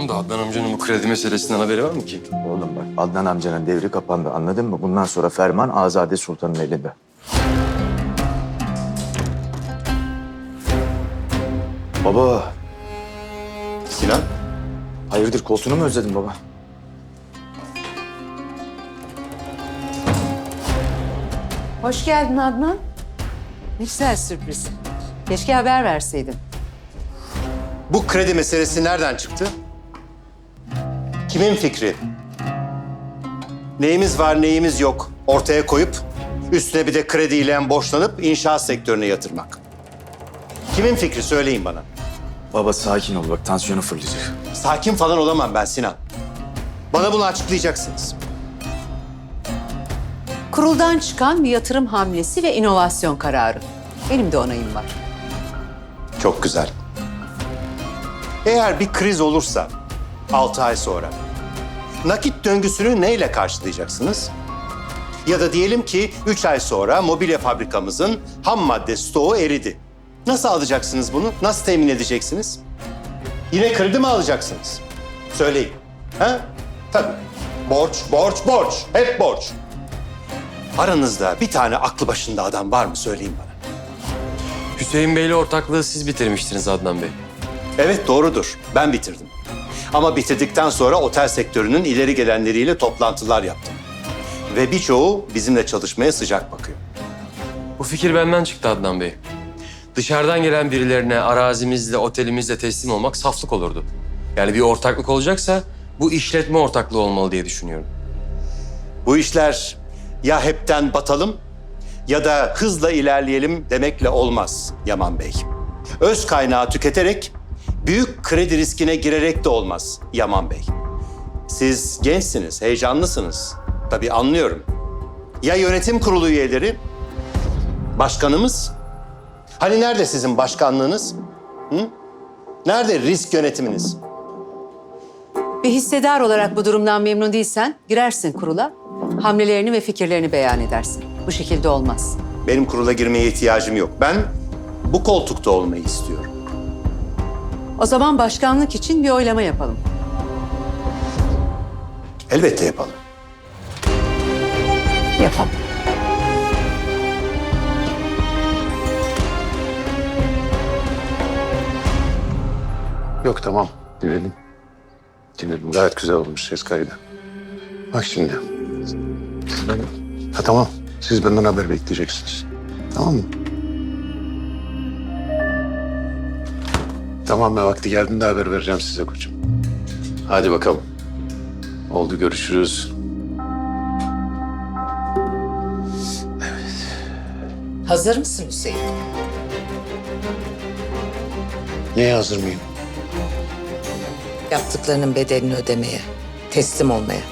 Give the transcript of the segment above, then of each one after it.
Tamam da Adnan amcanın bu kredi meselesinden haberi var mı ki? Oğlum bak Adnan amcanın devri kapandı anladın mı? Bundan sonra ferman Azade Sultan'ın elinde. Baba, Sinan, hayırdır koltuğunu mu özledin baba? Hoş geldin Adnan. Ne güzel sürpriz. Keşke haber verseydin. bu kredi meselesi nereden çıktı? Kimin fikri? Neyimiz var, neyimiz yok ortaya koyup üstüne bir de krediyle borçlanıp inşaat sektörüne yatırmak. Kimin fikri söyleyin bana. Baba sakin ol bak tansiyonu fırlayacak. Sakin falan olamam ben Sinan. Bana bunu açıklayacaksınız. Kuruldan çıkan bir yatırım hamlesi ve inovasyon kararı. Benim de onayım var. Çok güzel. Eğer bir kriz olursa 6 ay sonra nakit döngüsünü neyle karşılayacaksınız? Ya da diyelim ki 3 ay sonra mobilya fabrikamızın ham madde stoğu eridi. Nasıl alacaksınız bunu? Nasıl temin edeceksiniz? Yine kredi mi alacaksınız? Söyleyin. Ha? Tabii. Borç, borç, borç. Hep borç. Aranızda bir tane aklı başında adam var mı söyleyin bana. Hüseyin Bey'le ortaklığı siz bitirmiştiniz Adnan Bey. Evet doğrudur. Ben bitirdim. Ama bitirdikten sonra otel sektörünün ileri gelenleriyle toplantılar yaptım. Ve birçoğu bizimle çalışmaya sıcak bakıyor. Bu fikir benden çıktı Adnan Bey. Dışarıdan gelen birilerine arazimizle, otelimizle teslim olmak saflık olurdu. Yani bir ortaklık olacaksa bu işletme ortaklığı olmalı diye düşünüyorum. Bu işler ya hepten batalım ya da hızla ilerleyelim demekle olmaz Yaman Bey. Öz kaynağı tüketerek büyük kredi riskine girerek de olmaz Yaman Bey. Siz gençsiniz, heyecanlısınız. Tabii anlıyorum. Ya yönetim kurulu üyeleri? Başkanımız? Hani nerede sizin başkanlığınız? Hı? Nerede risk yönetiminiz? Bir hissedar olarak bu durumdan memnun değilsen girersin kurula. Hamlelerini ve fikirlerini beyan edersin. Bu şekilde olmaz. Benim kurula girmeye ihtiyacım yok. Ben bu koltukta olmayı istiyorum. O zaman başkanlık için bir oylama yapalım. Elbette yapalım. Yapalım. Yok tamam. Dinledim. Dinledim. Gayet güzel olmuş ses kaydı. Bak şimdi. Ha tamam. Siz benden haber bekleyeceksiniz. Tamam mı? Tamam ben vakti geldiğinde haber vereceğim size koçum. Hadi bakalım. Oldu görüşürüz. Hazır mısın Hüseyin? Neye hazır mıyım? Yaptıklarının bedelini ödemeye, teslim olmaya.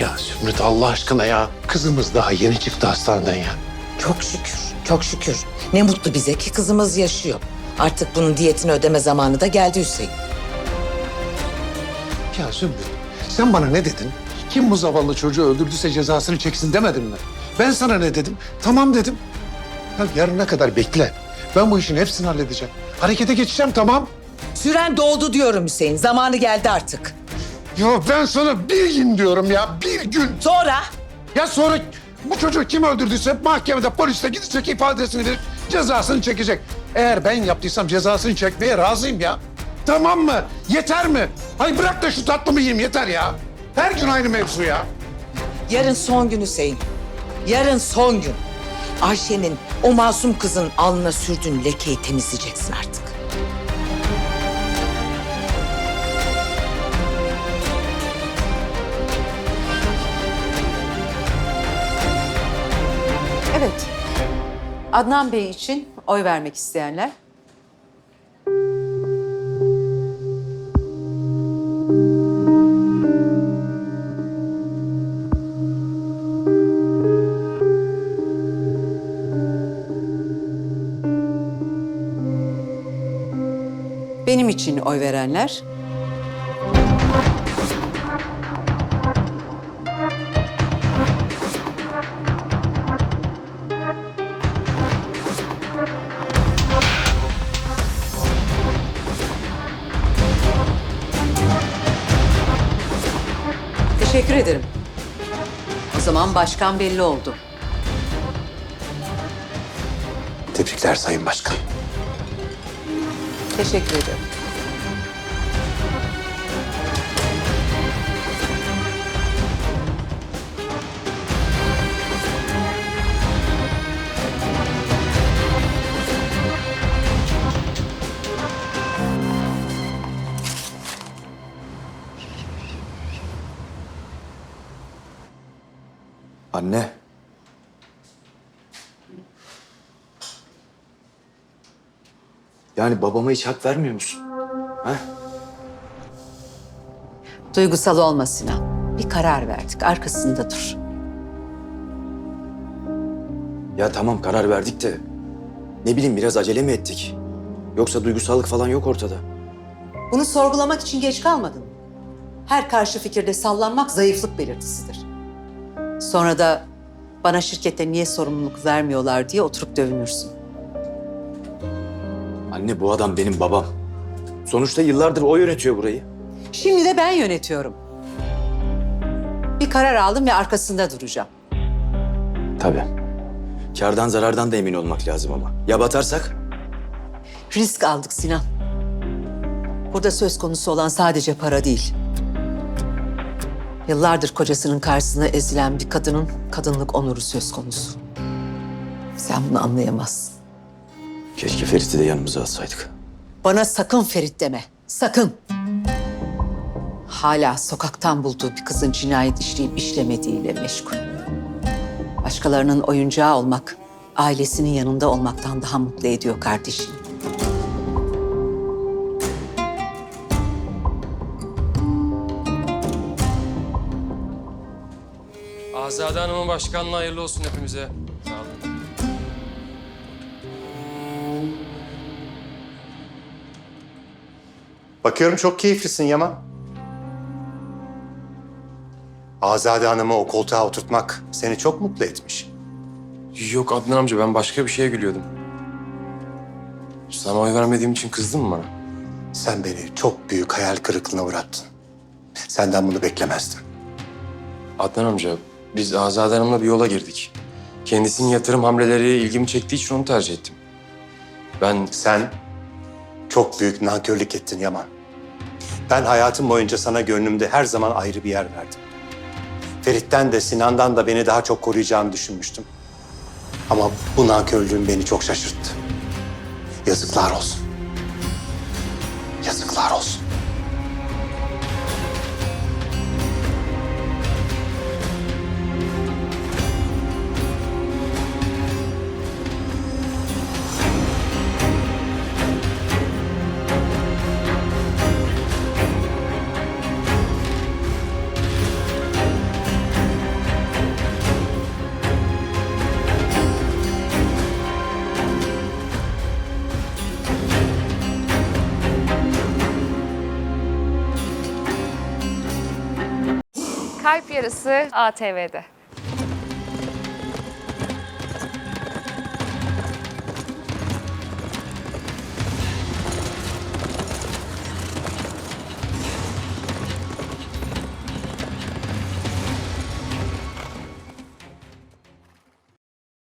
Ya Zümrüt Allah aşkına ya. Kızımız daha yeni çıktı hastaneden ya. Çok şükür, çok şükür. Ne mutlu bize ki kızımız yaşıyor. Artık bunun diyetini ödeme zamanı da geldi Hüseyin. Ya Zümrüt sen bana ne dedin? Kim bu zavallı çocuğu öldürdüyse cezasını çeksin demedin mi? Ben sana ne dedim? Tamam dedim. Ya yarına kadar bekle. Ben bu işin hepsini halledeceğim. Harekete geçeceğim tamam. Süren doldu diyorum Hüseyin. Zamanı geldi artık. Ya ben sana bir gün diyorum ya bir gün. Sonra Ya sonra bu çocuğu kim öldürdüyse mahkemede poliste gidecek ifadesini verip cezasını çekecek. Eğer ben yaptıysam cezasını çekmeye razıyım ya. Tamam mı? Yeter mi? Ay bırak da şu tatlımı yiyeyim yeter ya. Her gün aynı mevzu ya. yarın son gün Hüseyin. Yarın son gün. Ayşe'nin o masum kızın alnına sürdüğün lekeyi temizleyeceksin artık. Adnan Bey için oy vermek isteyenler. Benim için oy verenler. Teşekkür ederim. O zaman başkan belli oldu. Tebrikler Sayın Başkan. Teşekkür ederim. Anne. Yani babama hiç hak vermiyor musun? Ha? Duygusal olma Sinan. Bir karar verdik. Arkasında dur. Ya tamam karar verdik de ne bileyim biraz acele mi ettik? Yoksa duygusallık falan yok ortada. Bunu sorgulamak için geç kalmadın. Her karşı fikirde sallanmak zayıflık belirtisidir. Sonra da bana şirkette niye sorumluluk vermiyorlar diye oturup dövünürsün. Anne bu adam benim babam. Sonuçta yıllardır o yönetiyor burayı. Şimdi de ben yönetiyorum. Bir karar aldım ve arkasında duracağım. Tabii. Kardan zarardan da emin olmak lazım ama. Ya batarsak? Risk aldık Sinan. Burada söz konusu olan sadece para değil. Yıllardır kocasının karşısında ezilen bir kadının kadınlık onuru söz konusu. Sen bunu anlayamazsın. Keşke Ferit'i de yanımıza alsaydık. Bana sakın Ferit deme. Sakın. Hala sokaktan bulduğu bir kızın cinayet işleyip işlemediğiyle meşgul. Başkalarının oyuncağı olmak, ailesinin yanında olmaktan daha mutlu ediyor kardeşini. Azade Hanım'ın başkanlığı hayırlı olsun hepimize. Sağ olun. Bakıyorum çok keyiflisin Yaman. Azade Hanım'ı o koltuğa oturtmak seni çok mutlu etmiş. Yok Adnan amca ben başka bir şeye gülüyordum. Sana oy vermediğim için kızdın mı bana? Sen beni çok büyük hayal kırıklığına uğrattın. Senden bunu beklemezdim. Adnan amca biz Azade Hanım'la bir yola girdik. Kendisinin yatırım hamleleri ilgimi çektiği için onu tercih ettim. Ben Sen çok büyük nankörlük ettin Yaman. Ben hayatım boyunca sana gönlümde her zaman ayrı bir yer verdim. Ferit'ten de Sinan'dan da beni daha çok koruyacağını düşünmüştüm. Ama bu nankörlüğün beni çok şaşırttı. Yazıklar olsun. Yazıklar olsun. Yarısı ATV'de.